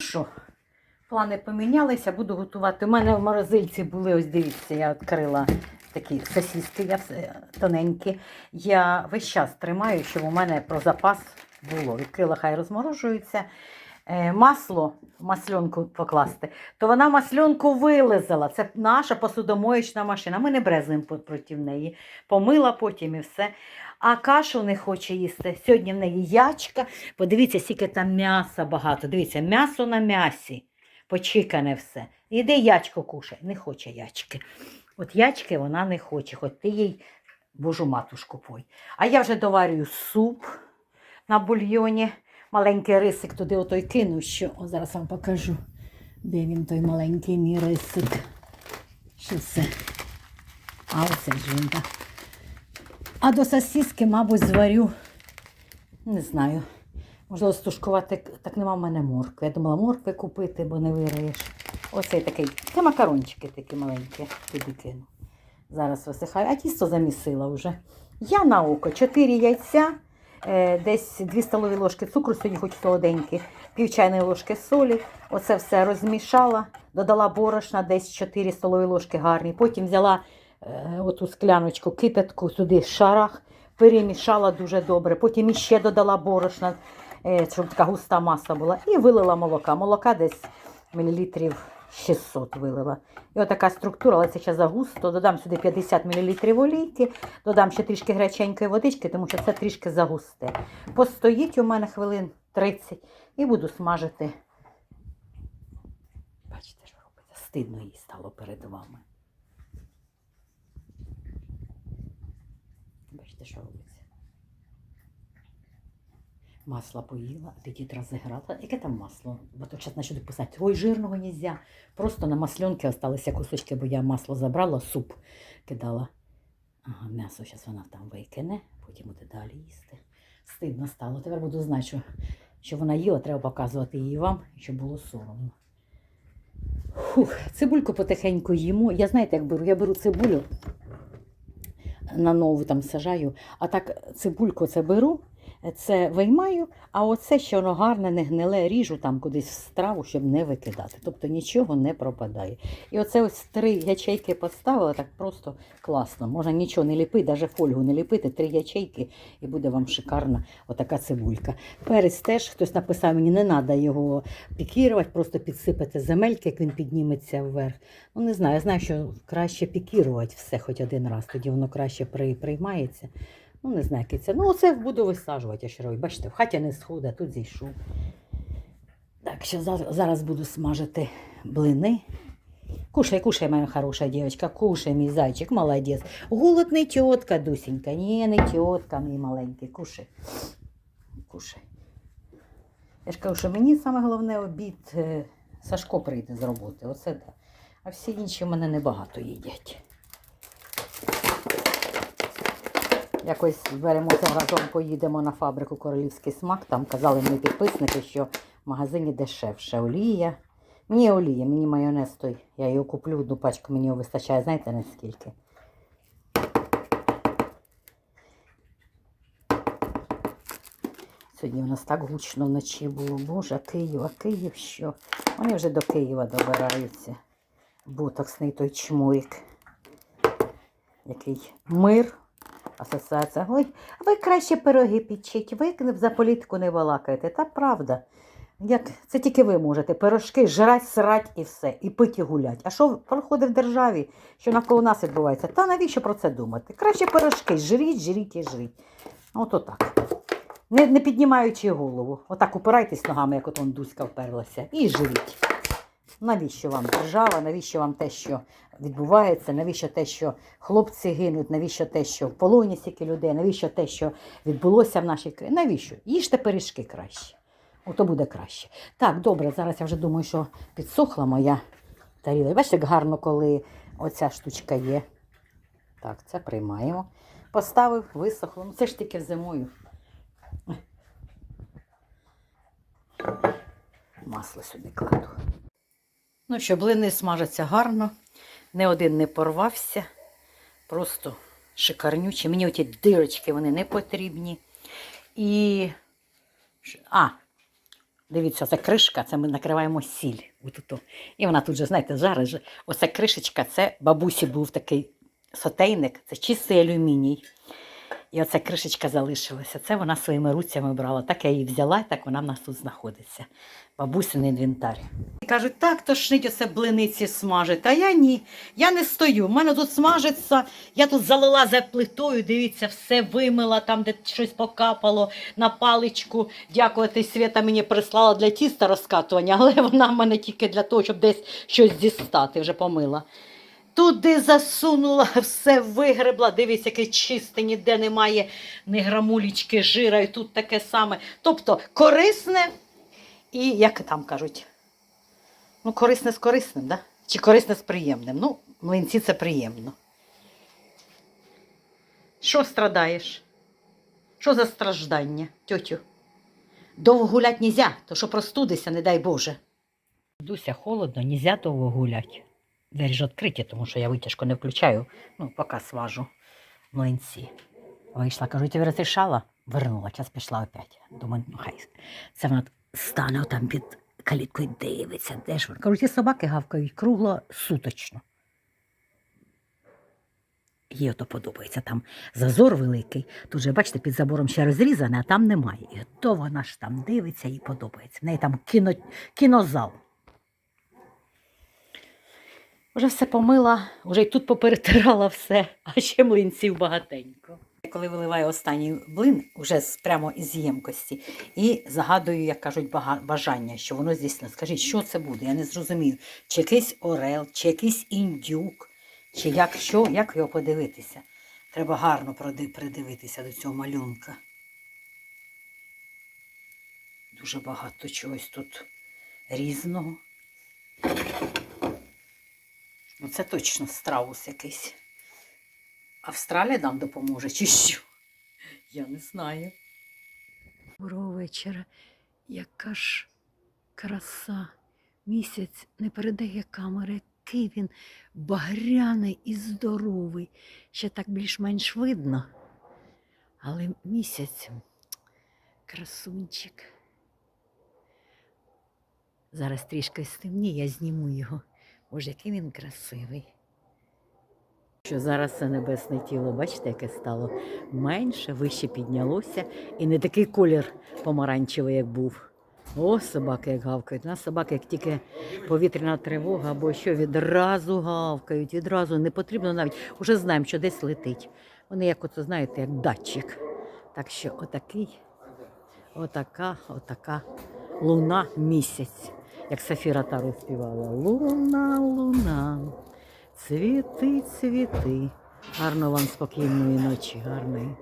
Що? Плани помінялися, буду готувати. У мене в морозильці були, ось дивіться, я відкрила такі сосиски я все, тоненькі. Я весь час тримаю, щоб у мене про запас було. Відкрила, хай розморожується. Е, масло, масльонку покласти, то вона масльонку вилизала. Це наша посудомоєчна машина. Ми не брезуємо проти неї. Помила потім і все. А кашу не хоче їсти. Сьогодні в неї ячка. Подивіться, скільки там м'яса багато. Дивіться, м'ясо на м'ясі. Почикане все. Іди ячко кушай. Не хоче ячки. От ячки вона не хоче, хоч ти їй божу матушку пой. А я вже доварюю суп на бульйоні. Маленький рисик туди отой кину, що О, зараз вам покажу, де він той маленький мій рисик. Що це? А оце ж він так. А до сосиски, мабуть, зварю. Не знаю. Можливо, стушкувати, так нема в мене моркви. Я думала моркви купити, бо не вираєш. Оцей такий. Це макарончики такі маленькі. Туди кину. Зараз висихаю. А тісто замісила вже. Я на око 4 яйця, десь 2 столові ложки цукру, сьогодні хоч солоденькі, пів чайної ложки солі. Оце все розмішала, додала борошна, десь 4 столові ложки гарні. Потім взяла е, оту скляночку кипятку сюди шарах, перемішала дуже добре. Потім іще додала борошна, е, щоб така густа маса була, і вилила молока. Молока десь мілілітрів 600 вилила. І отака структура, але це ще загусто. Додам сюди 50 мл олійки, додам ще трішки греченької водички, тому що це трішки загусте. Постоїть у мене хвилин 30 і буду смажити. Бачите, що робиться? Стидно їй стало перед вами. Бачите, що робиться? Масло поїла, апетит розіграла. Яке там масло? Бо то зараз почнуть писати, ой, жирного нельзя. Просто на масльонки залишилися кусочки, бо я масло забрала, суп кидала. Ага, м'ясо зараз вона там викине, потім буде далі їсти. Стидно стало. Тепер буду знати, що, що вона їла, треба показувати її вам, щоб було соромно. Фух, цибульку потихеньку їмо. Я знаєте, як беру? Я беру цибулю на нову там сажаю, а так цибульку це беру, це виймаю, а оце, що воно гарне, не гниле, ріжу там кудись в страву, щоб не викидати. Тобто нічого не пропадає. І оце ось три ячейки поставила, так просто класно. Можна нічого не ліпити, навіть фольгу не ліпити, три ячейки, і буде вам шикарна отака цибулька. Перець теж хтось написав, мені не треба його пікірувати, просто підсипати земельки, як він підніметься вверх. Ну, не знаю, я знаю, що краще пікірувати все хоч один раз, тоді воно краще приймається. Ну, не знаю, яке це. Ну, оце буду висаджувати, я ще роблю. Бачите, в хаті не сходить, тут зійшов. Так, що зараз, буду смажити блини. Кушай, кушай, моя хороша дівчинка, кушай, мій зайчик, молодець. Голод не тітка, Дусенька, ні, не тітка, мій маленький, кушай. Кушай. Я ж кажу, що мені саме головне обід е, Сашко прийде з роботи. Оце так. А всі інші в мене небагато їдять. Якось беремося разом, поїдемо на фабрику Королівський смак. Там казали мені підписники, що в магазині дешевше олія. Мені олія, мені майонез той. Я його куплю, одну пачку мені його вистачає, знаєте наскільки? Сьогодні у нас так гучно вночі було. Боже, Київ, а Київ що? Вони вже до Києва добираються. Ботоксний той чмурик. Який мир. Асоціація. Ой, ви краще пироги печіть, ви за політику не балакаєте. Та правда. Як це тільки ви можете. Пирожки жрать, срать і все, і пить, і гулять. А що проходить в державі, що навколо нас відбувається? Та навіщо про це думати? Краще пирожки, жріть, жріть і жріть. От отак. Не, не піднімаючи голову. Отак упирайтесь ногами, як от он Дуська вперлася, і жріть. Навіщо вам держава, навіщо вам те, що відбувається, навіщо те, що хлопці гинуть, навіщо те, що в полоні стільки людей, навіщо те, що відбулося в нашій країні? Навіщо? Їжте пиріжки краще. Ото буде краще. Так, добре, зараз я вже думаю, що підсохла моя тарілка. Бачите, як гарно, коли оця штучка є. Так, це приймаємо. Поставив, висохло. Ну це ж тільки зимою. Масло сюди кладу. Ну що, блини смажаться гарно. Не один не порвався. Просто шикарнючі. Мені оті дирочки вони не потрібні. І. А, Дивіться, це кришка, це ми накриваємо сіль. Отут. І вона тут же, знаєте, зараз же. Оця кришечка, це бабусі був такий сотейник, це чистий алюміній. І оця кришечка залишилася. Це вона своїми руцями брала. Так я її взяла, і так вона в нас тут знаходиться. Бабусин інвентар. Кажуть, так, тошнить оце блиниці смажить. А я ні. Я не стою. У мене тут смажиться. Я тут залила за плитою, дивіться, все вимила, там, де щось покапало на паличку. Дякувати, Свята мені прислала для тіста розкатування, але вона в мене тільки для того, щоб десь щось дістати, вже помила. Туди засунула, все вигребла. Дивись, яке чисте, ніде немає ні грамулічки жира, і тут таке саме. Тобто корисне і, як там кажуть, ну, корисне з корисним, да? чи корисне з приємним. Ну, млинці це приємно. Що страдаєш? Що за страждання, тьотю? Довго гулять нельзя, то що простудися, не дай Боже. Дуся, холодно, нельзя довго гулять. Двері ж відкриті, тому що я витяжку не включаю, ну, поки сважу млинці. Вийшла, кажу, ти розрішала? Вернула, час пішла опять. Думаю, ну хай. Це вона стане там під каліткою, дивиться, де ж вона. Кажу, ті собаки гавкають кругло суточно. Їй ото подобається, там зазор великий. Тут же, бачите, під забором ще розрізане, а там немає. І то вона ж там дивиться, їй подобається. В неї там кіно, кінозал. Вже все помила, вже й тут поперетирала все, а ще млинців багатенько. Коли виливаю останній блин, уже з, прямо із ємкості, і загадую, як кажуть, бажання, що воно здійснилось. Скажіть, що це буде? Я не зрозумію. Чи якийсь орел, чи якийсь індюк, чи як що, як його подивитися. Треба гарно придивитися до цього малюнка. Дуже багато чогось тут різного. Ну, це точно страус якийсь. Австралія нам допоможе, чи що? Я не знаю. Доброго вечора. Яка ж краса. Місяць не передає камери, який він багряний і здоровий. Ще так більш-менш видно. Але місяць красунчик. Зараз трішки стемніє, я зніму його. Боже, який він красивий. Що зараз це небесне тіло, бачите, яке стало менше, вище піднялося, і не такий колір помаранчевий, як був. О, собаки як гавкають. У нас собаки, як тільки повітряна тривога або що, відразу гавкають, відразу не потрібно навіть. Уже знаємо, що десь летить. Вони, як оце, знаєте, як датчик. Так що отакий, отака, отака луна місяць, як Софіра Тару співала. Луна, луна, цвіти, цвіти. Гарно вам спокійної ночі, гарної.